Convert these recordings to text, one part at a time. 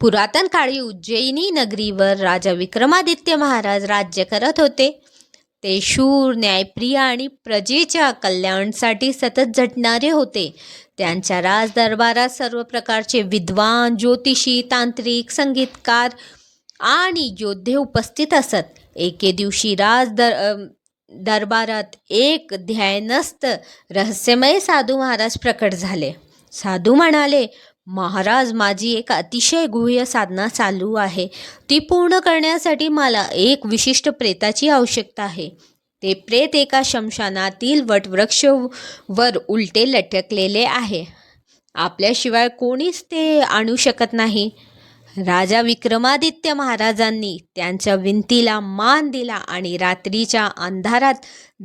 पुरातन काळी उज्जैनी नगरीवर राजा विक्रमादित्य महाराज राज्य करत होते. ते शूर न्यायप्रिय आणि प्रजेच्या कल्याणसाठी सतत झटणारे होते. त्यांच्या राजदरबारात सर्व प्रकारचे विद्वान ज्योतिषी तांत्रिक संगीतकार आणि योद्धे उपस्थित असत. एके दिवशी राज दर दरबारात एक ध्यानस्थ रहस्यमय साधू महाराज प्रकट झाले. साधू म्हणाले महाराज माझी एक अतिशय गुह्य साधना चालू आहे. ती पूर्ण करण्यासाठी मला एक विशिष्ट प्रेताची आवश्यकता आहे. ते प्रेत एका शमशानातील वटवृक्ष वर उलटे लटकलेले आहे. आपल्याशिवाय कोणीच ते आणू शकत नाही. राजा विक्रमादित्य महाराजांनी त्यांच्या विनंतीला मान दिला आणि रात्रीच्या अंधारात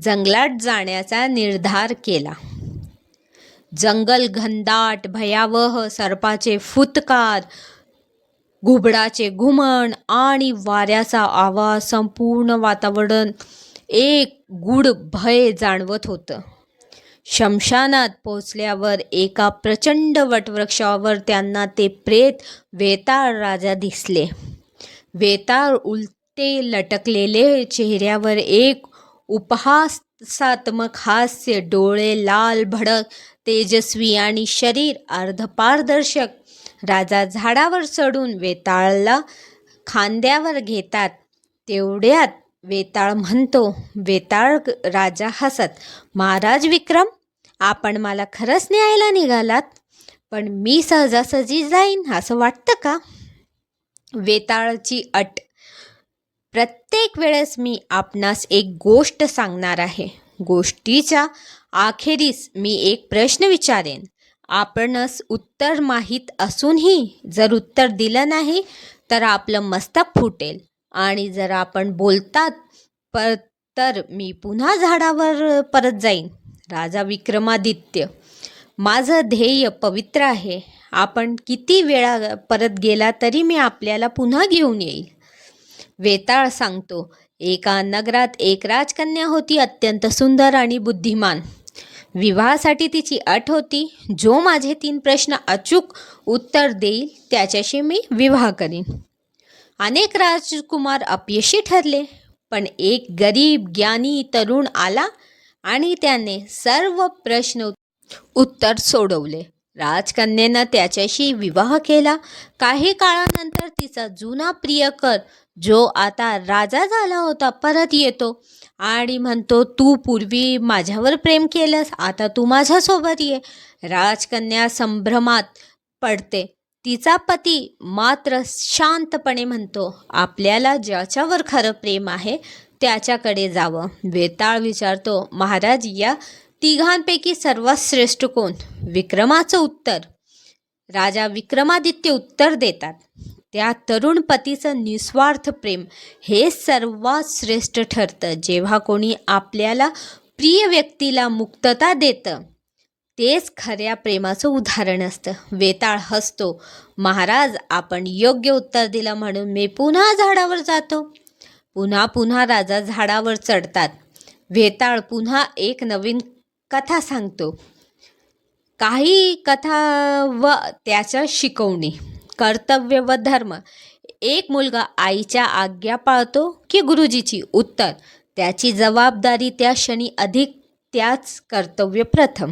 जंगलात जाण्याचा निर्धार केला. जंगल घनदाट भयावह सर्पाचे फुतकार घुबडाचे घुमण आणि वाऱ्याचा आवाज संपूर्ण वातावरण एक गूढ भय जाणवत होतं. शमशानात पोचल्यावर एका प्रचंड वटवृक्षावर त्यांना ते प्रेत वेताळ राजा दिसले. वेताळ उलटे लटकलेले चेहऱ्यावर एक उपहासात्मक हास्य डोळे लाल भडक तेजस्वी आणि शरीर अर्धपारदर्शक. राजा झाडावर चढून वेताळला खांद्यावर घेतात. तेवढ्यात वेताळ म्हणतो वेताळ राजा हसत महाराज विक्रम आपण मला खरंच न्यायला निघालात पण मी सहजासहजी जाईन असं वाटतं का? वेताळची अट प्रत्येक वेळेस मी आपणास एक गोष्ट सांगणार आहे. गोष्टीच्या अखेरीस मी एक प्रश्न विचारेन. आपणस उत्तर माहीत असूनही जर उत्तर दिलं नाही तर आपलं मस्तक फुटेल. आणि जर आपण बोलतात पर तर मी पुन्हा झाडावर परत जाईन. राजा विक्रमादित्य माझं ध्येय पवित्र आहे. आपण किती वेळा परत गेला तरी मी आपल्याला पुन्हा घेऊन येईल. वेताळ सांगतो एका नगरात एक राजकन्या होती अत्यंत सुंदर आणि बुद्धिमान. विवाहासाठी तिची अट होती. जो माझे तीन प्रश्न अचूक उत्तर देईल त्याच्याशी मी विवाह करीन. अनेक राजकुमार अपयशी ठरले पण एक गरीब ज्ञानी तरुण आला आणि त्याने सर्व प्रश्न उत्तर सोडवले. राजकन्येनं त्याच्याशी विवाह केला. काही काळानंतर तिचा जुना प्रियकर जो आता राजा झाला होता परत येतो. आणि म्हणतो तू पूर्वी माझ्यावर प्रेम केलंस आता तू माझ्यासोबत ये. राजकन्या संभ्रमात पडते. तिचा पती मात्र शांतपणे म्हणतो आपल्याला ज्याच्यावर खरं प्रेम आहे त्याच्याकडे जावं. वेताळ विचारतो महाराज या तिघांपैकी सर्वात श्रेष्ठ कोण? विक्रमाचं उत्तर. राजा विक्रमादित्य उत्तर देतात. त्या तरुण पतीचं निस्वार्थ प्रेम हे सर्वात श्रेष्ठ ठरतं. जेव्हा कोणी आपल्याला प्रिय व्यक्तीला मुक्तता देतं तेच खऱ्या प्रेमाचं उदाहरण असतं. वेताळ हसतो महाराज आपण योग्य उत्तर दिलं म्हणून मी पुन्हा झाडावर जातो. पुन्हा पुन्हा राजा झाडावर चढतात. वेताळ पुन्हा एक नवीन कथा सांगतो. काही कथा व त्याच्या शिकवणी. कर्तव्य व धर्म. एक मुलगा आईच्या आज्ञा पाळतो की गुरुजीची उत्तर. त्याची जबाबदारी त्या क्षणी अधिक त्याच कर्तव्य प्रथम.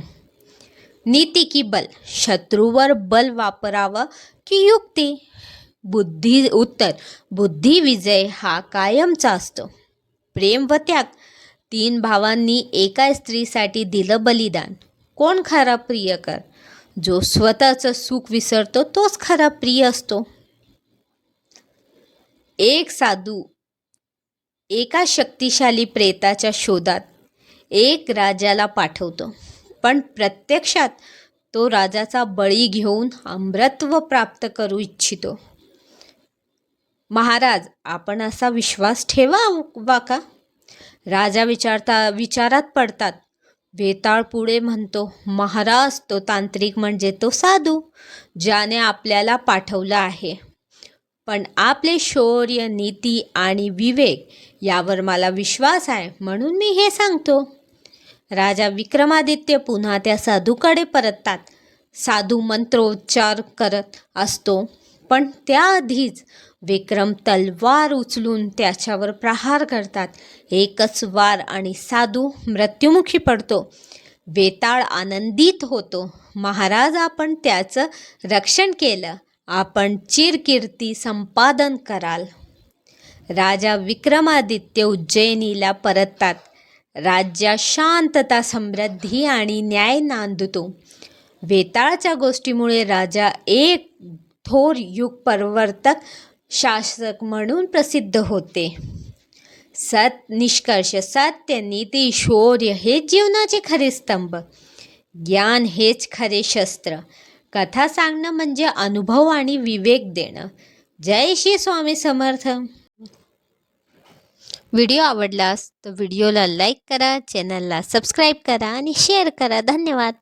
नीती की बल. शत्रूवर बल वापरावं की युक्ती? बुद्धी उत्तर. बुद्धी विजय हा कायमचा असतो. प्रेम व त्याग. तीन भावांनी एका स्त्रीसाठी दिलं बलिदान. कोण खरा प्रियकर जो स्वतःचं सुख विसरतो तोच खरा प्रिय असतो. एक साधू एका शक्तिशाली प्रेताच्या शोधात एक राजाला पाठवतो. पण प्रत्यक्षात तो राजाचा बळी घेऊन अमृत्व प्राप्त करू इच्छितो. महाराज आपण असा विश्वास ठेवा वा का? राजा विचारता विचारात पडतात. वेताळ पुढे म्हणतो महाराज तो तांत्रिक म्हणजे तो साधू ज्याने आपल्याला पाठवलं आहे. पण आपले शौर्य नीती आणि विवेक यावर मला विश्वास आहे म्हणून मी हे सांगतो. राजा विक्रमादित्य पुन्हा त्या साधूकडे परततात. साधू मंत्रोच्चार करत असतो. पण त्याआधीच विक्रम तलवार उचलून त्याच्यावर प्रहार करतात. एकच वार आणि साधू मृत्युमुखी पडतो. वेताळ आनंदित होतो. महाराज आपण त्याचं रक्षण केलं. आपण चिरकीर्ती संपादन कराल. राजा विक्रमादित्य उज्जैनीला परततात. राज्या शांतता समृद्धी आणि न्याय नांदतो. वेताळच्या गोष्टीमुळे राजा एक थोर युगपरवर्तक शासक म्हणून प्रसिद्ध होते. सत निष्कर्ष सत्य नीती शौर्य हे जीवनाचे खरे स्तंभ. ज्ञान हेच खरे शस्त्र. कथा सांगणं म्हणजे अनुभव आणि विवेक देणं. जय श्री स्वामी समर्थ. व्हिडिओ आवडलास तर व्हिडिओला लाईक करा चॅनलला सबस्क्राईब करा आणि शेअर करा. धन्यवाद.